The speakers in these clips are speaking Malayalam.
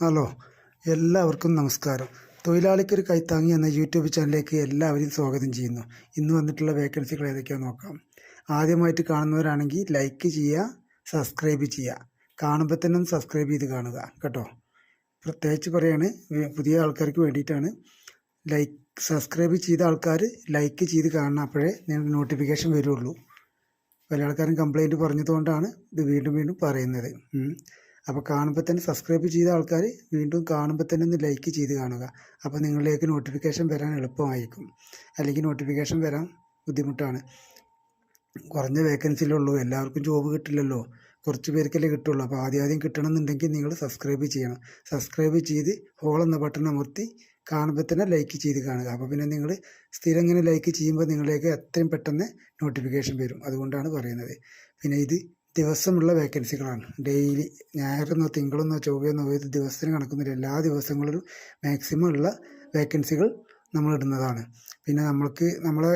ഹലോ എല്ലാവർക്കും നമസ്കാരം. തൊഴിലാളിക്കൊരു കൈത്താങ്ങി എന്ന യൂട്യൂബ് ചാനലിലേക്ക് എല്ലാവരെയും സ്വാഗതം ചെയ്യുന്നു. ഇന്ന് വന്നിട്ടുള്ള വേക്കൻസികൾ ഏതൊക്കെയാണെന്ന് നോക്കാം. ആദ്യമായിട്ട് കാണുന്നവരാണെങ്കിൽ ലൈക്ക് ചെയ്യുക സബ്സ്ക്രൈബ് ചെയ്യുക. കാണുമ്പോൾ തന്നെ ഒന്ന് സബ്സ്ക്രൈബ് ചെയ്ത് കാണുക കേട്ടോ. പ്രത്യേകിച്ച് പറയാണ് പുതിയ ആൾക്കാർക്ക് വേണ്ടിയിട്ടാണ്. ലൈക്ക് സബ്സ്ക്രൈബ് ചെയ്ത ആൾക്കാർ ലൈക്ക് ചെയ്ത് കാണണം അപ്പോഴേ നോട്ടിഫിക്കേഷൻ വരുള്ളൂ. പല ആൾക്കാരും കംപ്ലൈന്റ് പറഞ്ഞതുകൊണ്ടാണ് ഇത് വീണ്ടും വീണ്ടും പറയുന്നത്. അപ്പോൾ കാണുമ്പോൾ തന്നെ സബ്സ്ക്രൈബ് ചെയ്ത ആൾക്കാർ വീണ്ടും കാണുമ്പോൾ തന്നെ ഒന്ന് ലൈക്ക് ചെയ്ത് കാണുക. അപ്പോൾ നിങ്ങളിലേക്ക് നോട്ടിഫിക്കേഷൻ വരാൻ എളുപ്പമായിരിക്കും. അല്ലെങ്കിൽ നോട്ടിഫിക്കേഷൻ വരാൻ ബുദ്ധിമുട്ടാണ്. കുറഞ്ഞ വേക്കൻസിയിലുള്ളൂ എല്ലാവർക്കും ജോബ് കിട്ടില്ലല്ലോ. കുറച്ച് പേർക്കല്ലേ കിട്ടുള്ളൂ. അപ്പോൾ ആദ്യം ആദ്യം കിട്ടണമെന്നുണ്ടെങ്കിൽ നിങ്ങൾ സബ്സ്ക്രൈബ് ചെയ്യണം. സബ്സ്ക്രൈബ് ചെയ്ത് ഹോൾ എന്ന ബട്ടൺ അമർത്തി കാണുമ്പോൾ തന്നെ ലൈക്ക് ചെയ്ത് കാണുക. അപ്പോൾ പിന്നെ നിങ്ങൾ സ്ഥിരം ഇങ്ങനെ ലൈക്ക് ചെയ്യുമ്പോൾ നിങ്ങളിലേക്ക് എത്രയും പെട്ടെന്ന് നോട്ടിഫിക്കേഷൻ വരും. അതുകൊണ്ടാണ് പറയുന്നത്. പിന്നെ ഇത് ദിവസമുള്ള വേക്കൻസികളാണ്. ഡെയിലി ഞായറെന്നോ തിങ്കളെന്നോ ചൊവ്വയെന്നോ ഏത് ദിവസത്തിന് കണക്കുന്നില്ല എല്ലാ ദിവസങ്ങളിലും മാക്സിമം ഉള്ള വേക്കൻസികൾ നമ്മൾ ഇടുന്നതാണ് പിന്നെ നമ്മൾക്ക് നമ്മളെ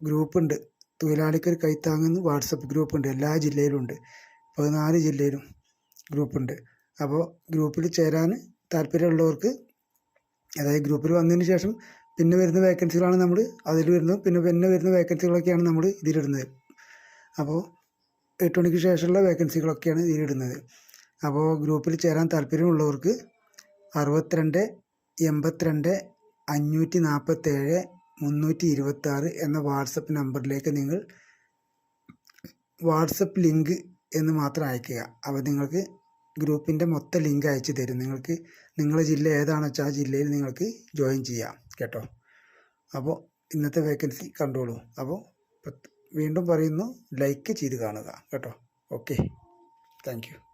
ഗ്രൂപ്പ് ഉണ്ട് തൊഴിലാളിക്കൊരു കൈത്താങ്ങുന്ന വാട്സപ്പ് ഗ്രൂപ്പ് ഉണ്ട് എല്ലാ ജില്ലയിലും ഉണ്ട് പതിനാല് ജില്ലയിലും ഗ്രൂപ്പുണ്ട്. അപ്പോൾ ഗ്രൂപ്പിൽ ചേരാൻ താല്പര്യമുള്ളവർക്ക് അതായത് ഗ്രൂപ്പിൽ വന്നതിന് ശേഷം പിന്നെ വരുന്ന വേക്കൻസികളാണ് നമ്മൾ അതിൽ വരുന്നത്. പിന്നെ പിന്നെ വരുന്ന വേക്കൻസികളൊക്കെയാണ് നമ്മൾ ഇതിലിടുന്നത്. അപ്പോൾ എട്ട് മണിക്ക് ശേഷമുള്ള വേക്കൻസികളൊക്കെയാണ് ഇതിലിടുന്നത്. അപ്പോൾ ഗ്രൂപ്പിൽ ചേരാൻ താല്പര്യമുള്ളവർക്ക് അറുപത്തിരണ്ട് എൺപത്തിരണ്ട് അഞ്ഞൂറ്റി നാൽപ്പത്തേഴ് മുന്നൂറ്റി ഇരുപത്താറ് എന്ന വാട്സപ്പ് നമ്പറിലേക്ക് നിങ്ങൾ വാട്സപ്പ് ലിങ്ക് എന്ന് മാത്രം അയക്കുക അപ്പോൾ നിങ്ങൾക്ക് ഗ്രൂപ്പിന്റെ മൊത്തം ലിങ്ക് അയച്ചു തരും. നിങ്ങൾക്ക് നിങ്ങളുടെ ജില്ല ഏതാണെന്ന് വെച്ചാൽ ആ ജില്ലയിൽ നിങ്ങൾക്ക് ജോയിൻ ചെയ്യാം. കേട്ടോ? അപ്പോൾ ഇന്നത്തെ വേക്കൻസി കണ്ടോളൂ. അപ്പോൾ വീണ്ടും പറയുന്നു ലൈക്ക് ചെയ്ത് കാണുക. കേട്ടോ. Okay thank